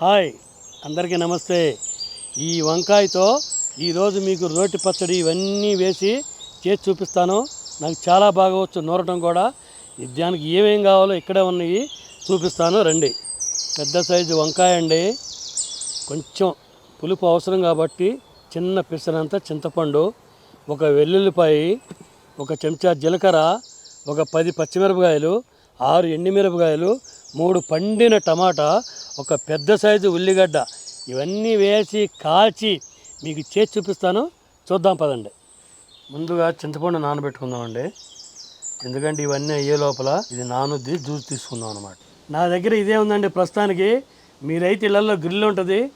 Hi అందరికీ నమస్తే. ఈ వంకాయతో ఈరోజు మీకు రోటి పచ్చడి ఇవన్నీ వేసి చేసి చూపిస్తాను. నాకు చాలా బాగా వచ్చు నూరటం కూడా. దానికి ఏమేం కావాలో ఇక్కడే ఉన్నాయి చూపిస్తాను. రండి. పెద్ద సైజు వంకాయ అండి. కొంచెం పులుపు అవసరం కాబట్టి చిన్న పిసరంత చింతపండు ఒక వెల్లుల్లిపాయ ఒక చెంచా జీలకర్ర ఒక పది పచ్చిమిరపకాయలు ఆరు ఎండిమిరపకాయలు మూడు పండిన టమాటా ఒక పెద్ద సైజు ఉల్లిగడ్డ ఇవన్నీ వేసి కాల్చి మీకు చేసి చూపిస్తాను. చూద్దాం పదండి. ముందుగా చింతపండు నానబెట్టుకుందామండి. ఎందుకంటే ఇవన్నీ అయ్యే లోపల ఇది నానుద్ది జ్యూస్ తీసుకుందాం అనమాట నా దగ్గర ఇదే ఉందండి ప్రస్తుతానికి. మీరైతే ఇళ్ళల్లో గ్రిల్ ఉంటుంది.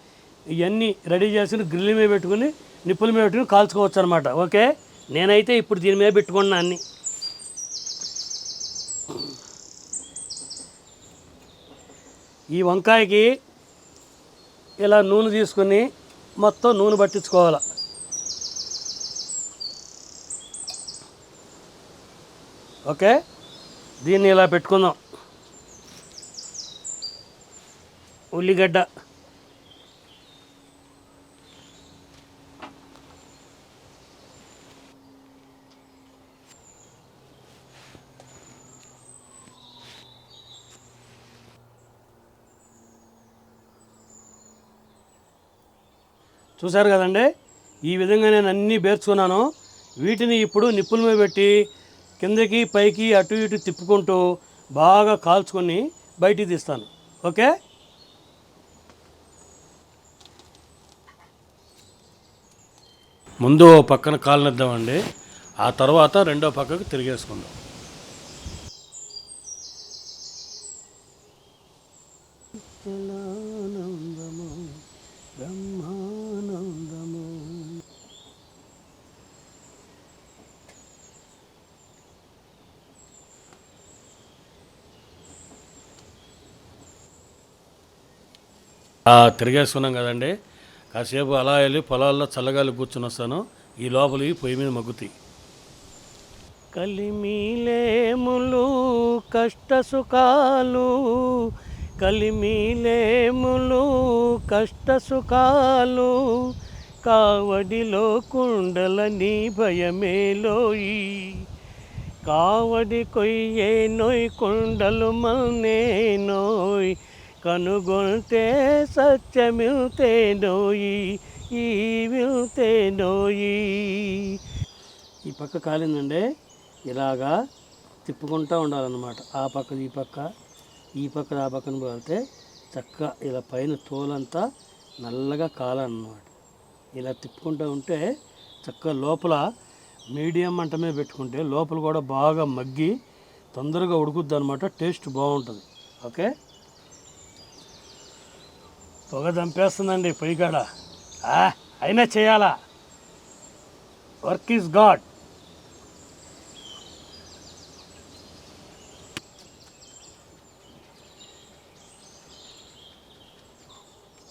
ఇవన్నీ రెడీ చేసుకుని గ్రిల్ మీద పెట్టుకుని నిప్పుల మీద పెట్టుకుని కాల్చుకోవచ్చు అనమాట ఓకే? నేనైతే ఇప్పుడు దీని మీద పెట్టుకున్నా అన్ని. ఈ వంకాయకి ఇలా నూనె తీసుకుని మొత్తం నూనె పట్టించుకోవాలి. ఓకే? దీన్ని ఇలా పెట్టుకుందాం. ఉల్లిగడ్డ. చూశారు కదండి? ఈ విధంగా నేను అన్నీ బేర్చుకున్నాను వీటిని ఇప్పుడు నిప్పుల మీద పెట్టి కిందకి పైకి అటు ఇటు తిప్పుకుంటూ బాగా కాల్చుకొని బయటికి తీస్తాను. ఓకే? ముందు ఓ పక్కన కాలనిద్దామండి. ఆ తర్వాత రెండో పక్కకు తిరిగేసుకుందాం. బ్రహ్మ ఆ, తిరిగేసుకున్నాం కదండి. కాసేపు అలా వెళ్ళి పొలాల్లో చల్లగాలి కూర్చుని వస్తాను. ఈ లోపలి పొయ్యి మీద మగ్గుతాయి. కలిమిలేములు కష్ట సుఖాలు. కలిమిలేములు కష్ట సుఖాలు. కావడిలో కుండలని భయమేలోయి కావడి కొయ్యే నోయ్ కుండలు మల్నే నోయ్. కనుగొంటే సత్యమితే నోయి ఈ విల్తే నోయి. ఈ పక్క కాలిందండి. ఇలాగా తిప్పుకుంటూ ఉండాలన్నమాట. ఆ పక్క ఈ పక్క ఈ పక్క ఆ పక్కన పోతే చక్కగా ఇలా పైన తోలంతా నల్లగా కాలన్నమాట. ఇలా తిప్పుకుంటూ ఉంటే చక్కగా లోపల మీడియం మంట మీద పెట్టుకుంటే లోపల కూడా బాగా మగ్గి తొందరగా ఉడుకుద్ది అనమాట టేస్ట్ బాగుంటుంది. ఓకే? పొగ చంపేస్తుందండి పొయ్యి కాడ ఆ, అయినా చేయాలా? Work is god.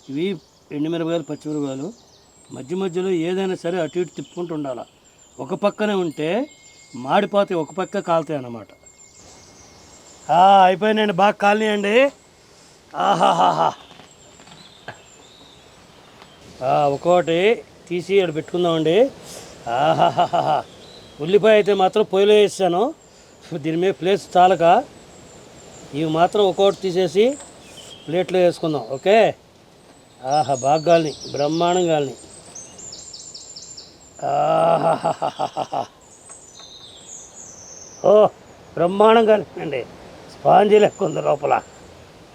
ఇవి ఎండుమిరపకాయలు పచ్చిమిరపకాయలు. మధ్య మధ్యలో ఏదైనా సరే అటు ఇటు తిప్పుకుంటూ ఉండాలి? ఒక పక్కనే ఉంటే మాడిపోతే ఒక పక్క కాలుతాయి అన్నమాట. అయిపోయినాయండి బాగా కాలనీయండి. ఆహాహాహా. ఒక్కోటి తీసి ఇక్కడ పెట్టుకుందామండి. ఆహాహాహా ఉల్లిపాయ అయితే మాత్రం పొయ్యిలో వేసాను. దీని మీద ప్లేస్ చాలక. ఇవి మాత్రం ఒక్కోటి తీసేసి ప్లేట్లో వేసుకుందాం. ఓకే? ఆహా బాగా గాలిని బ్రహ్మాండం గాలిని ఆహాహాహాహా ఓ బ్రహ్మాండం గాలిందండి స్పాంజీ లెక్క ఉంది లోపల.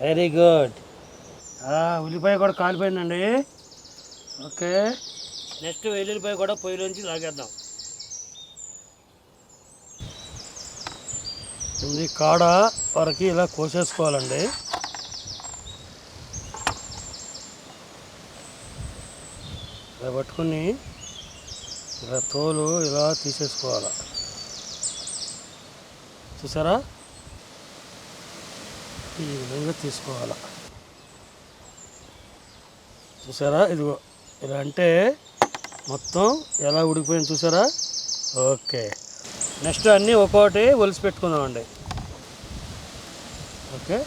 Very good. ఉల్లిపాయ కూడా కాలిపోయిందండి. ఓకే. నెక్స్ట్ వెల్లుల్లిపాయ కూడా పొయ్యిలోంచి లాగేద్దాం. ఇది కాడ వరకు ఇలా కోసేసుకోవాలండి. ఇలా పట్టుకుని ఇలా తోలు ఇలా తీసేసుకోవాలి. చూసారా? ఈ విధంగా తీసుకోవాలి. చూసారా? ఇదిగో. ఇలా అంటే మొత్తం ఎలా ఉడికిపోయింది చూసారా? ఓకే. నెక్స్ట్ అన్నీ ఒక్కొక్కటి ఒలిసి పెట్టుకుందామండి. ఓకే.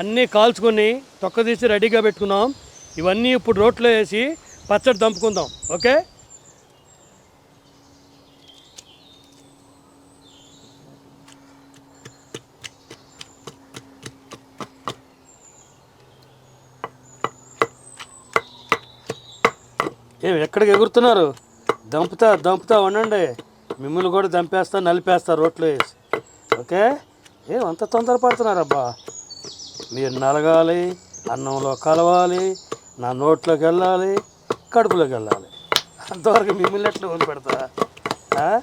అన్నీ కాల్చుకొని తొక్క తీసి రెడీగా పెట్టుకున్నాం. ఇవన్నీ ఇప్పుడు రోట్లో వేసి పచ్చడి దంపుకుందాం. ఓకే? ఏమి ఎక్కడికి ఎగురుతున్నారు? దంపుతా దంపుతా ఉండండి. మిమ్మల్ని కూడా దంపేస్తా నలిపేస్తా రోట్లో వేసి. ఓకే? ఏం అంత తొందర పడుతున్నారబ్బా మీరు నలగాలి అన్నంలో కలవాలి నా నోట్లోకి వెళ్ళాలి కడుపులోకి వెళ్ళాలి. అంతవరకు మిమ్మల్ని ఎట్లా వదిలిపెడతా ఆ?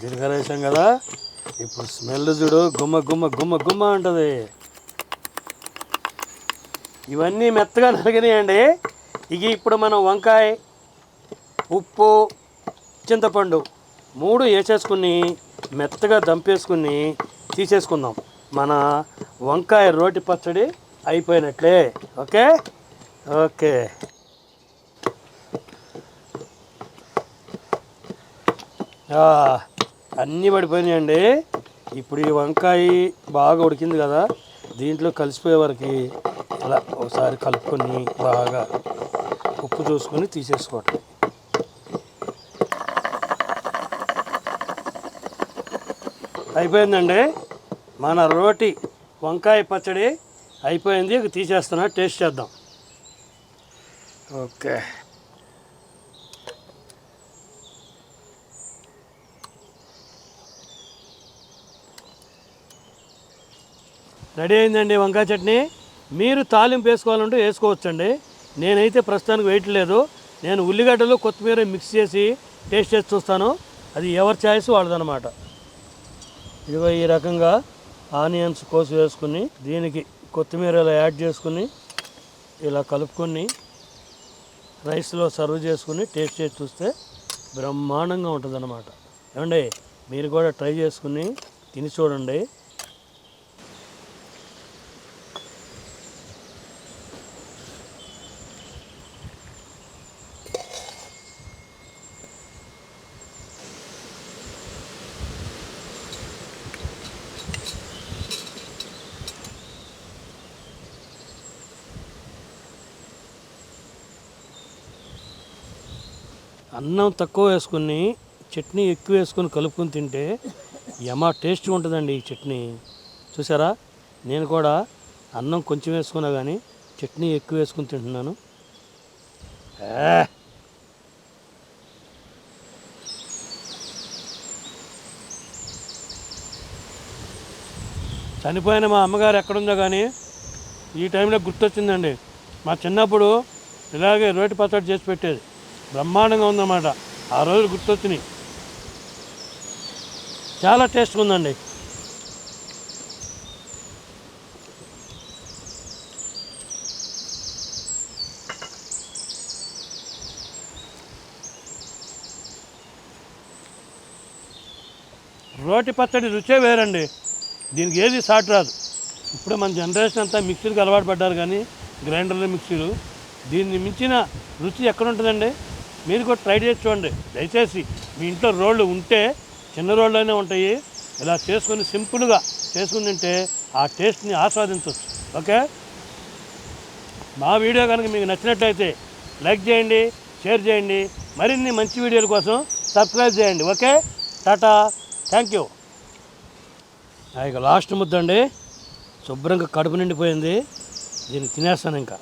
జీలకర్ర వేసాం కదా? ఇప్పుడు స్మెల్ చూడు గుమ్మ గుమ్మ గుమ్మ గుమ్మ ఉంటుంది ఇవన్నీ మెత్తగా నలిగినాయండి. ఇక ఇప్పుడు మనం వంకాయ ఉప్పు చింతపండు మూడు వేసేసుకుని మెత్తగా దంపేసుకుని తీసేసుకుందాం. మన వంకాయ రోటి పచ్చడి అయిపోయినట్లే. ఓకే? ఓకే. ఆ, అన్నీ పడిపోయినాయండి. ఇప్పుడు ఈ వంకాయ బాగా ఉడికింది కదా దీంట్లో కలిసిపోయే వరకు అలా ఒకసారి కలుపుకొని బాగా ఉప్పు చూసుకొని తీసేసుకోవటం. అయిపోయిందండి. మన రోటి వంకాయ పచ్చడి అయిపోయింది. ఇక తీసేస్తున్నా టేస్ట్ చేద్దాం. ఓకే. రెడీ అయిందండి వంకాయ చట్నీ. మీరు తాలింపు వేసుకోవాలంటే వేసుకోవచ్చండి. నేనైతే ప్రస్తుతానికి వేయట్లేదు నేను ఉల్లిగడ్డలు కొత్తిమీర మిక్స్ చేసి టేస్ట్ చేసి చూస్తాను. అది ఎవరి ఛాయిస్ వాళ్ళదనమాట ఇదిగో ఈ రకంగా ఆనియన్స్ కోసి వేసుకుని దీనికి కొత్తిమీర ఇలా యాడ్ చేసుకుని ఇలా కలుపుకొని రైస్లో సర్వ్ చేసుకుని టేస్ట్ చేసి చూస్తే బ్రహ్మాండంగా ఉంటుంది అనమాట ఏమండి? మీరు కూడా ట్రై చేసుకుని తిని చూడండి. అన్నం తక్కువ వేసుకుని చట్నీ ఎక్కువ వేసుకొని కలుపుకొని తింటే యమా టేస్ట్ ఉంటుందండి ఈ చట్నీ. చూసారా? నేను కూడా అన్నం కొంచెం వేసుకున్నా కానీ చట్నీ ఎక్కువ వేసుకుని తింటున్నాను. చనిపోయిన మా అమ్మగారు ఎక్కడుందో కానీ ఈ టైంలో గుర్తొచ్చిందండి. మా చిన్నప్పుడు ఇలాగే రోటి పచ్చడి చేసి పెట్టేది. బ్రహ్మాండంగా ఉందన్నమాట. ఆ రోజులు గుర్తొచ్చినాయి. చాలా టేస్ట్గా ఉందండి. రోటి పచ్చడి రుచే వేరండి. దీనికి ఏది సాట్ రాదు. ఇప్పుడు మన జనరేషన్ అంతా మిక్సీలకు అలవాటు పడ్డారు కానీ గ్రైండర్లు మిక్సీలు. దీన్ని మించిన రుచి ఎక్కడ ఉంటుందండి? మీరు కూడా ట్రై చేసి చూడండి. దయచేసి మీ ఇంట్లో రోళ్ళు ఉంటే చిన్న రోళ్ళైనా ఉంటాయి. ఇలా చేసుకొని సింపుల్గా చేసుకుని తింటే ఆ టేస్ట్ని ఆస్వాదించవచ్చు ఓకే? మా వీడియో కనుక మీకు నచ్చినట్లయితే లైక్ చేయండి షేర్ చేయండి. మరిన్ని మంచి వీడియోల కోసం సబ్స్క్రైబ్ చేయండి. ఓకే? టాటా. Thank you. ఇక లాస్ట్ ముద్దండి శుభ్రంగా కడుపు నిండిపోయింది. దీన్ని తినేస్తాను ఇంకా.